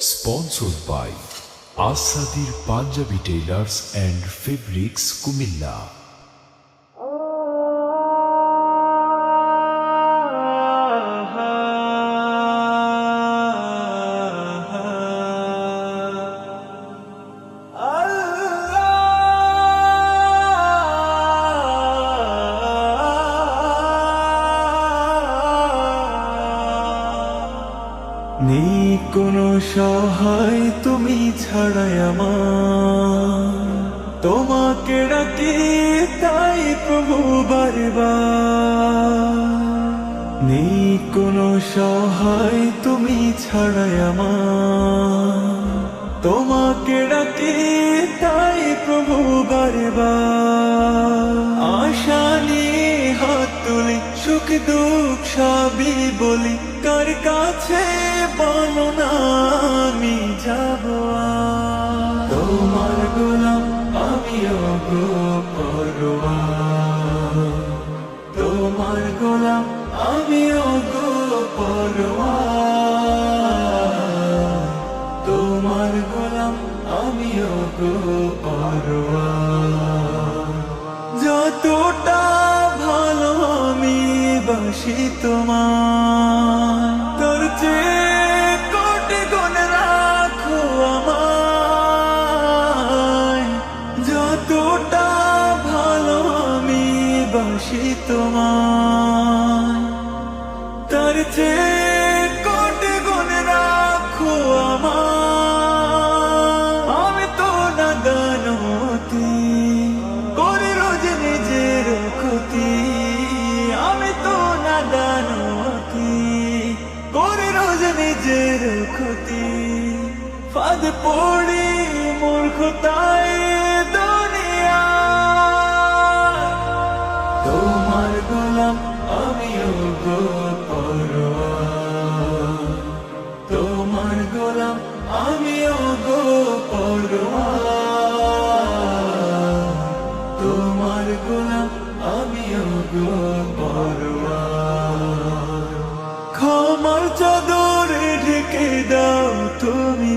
Sponsor by আসাদির Punjabi tailors and fabrics Comilla নেই কোনো সহায় তুমি ছাড়াই আমার। তোমাকে ডাকি তাই প্রভু বারবার। নেই কোনো সহায় তুমি ছাড়াই আমার। তোমাকে ডাকি তাই প্রভু বারবার। সুখ দুঃখ সবই বলি, কার কাছে বলো না, আমি যাব তোমার গোলাম আমি গো। তোমার গোলাম আমি গো। তোমার গোলাম আমি গো পরোয়ার। বাসি তোমার তোর চেয়ে কোটি গুণ রাখো আমায়। যতটা ভালো আমি বাসি তোমার তার চেয়ে কোটি গুণ রাখো আমার নিজের ক্ষতি। ফাদ পড়ি মূর্খতায় দুনিয়া। তোমার গোলাম আমিও গো তোমার তোমার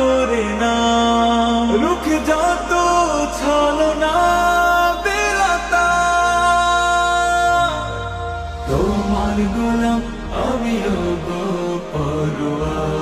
তোরে না। রুখ যত ছলো না বেলাতা। তোমার গোলাম আমিও গো পরোয়া।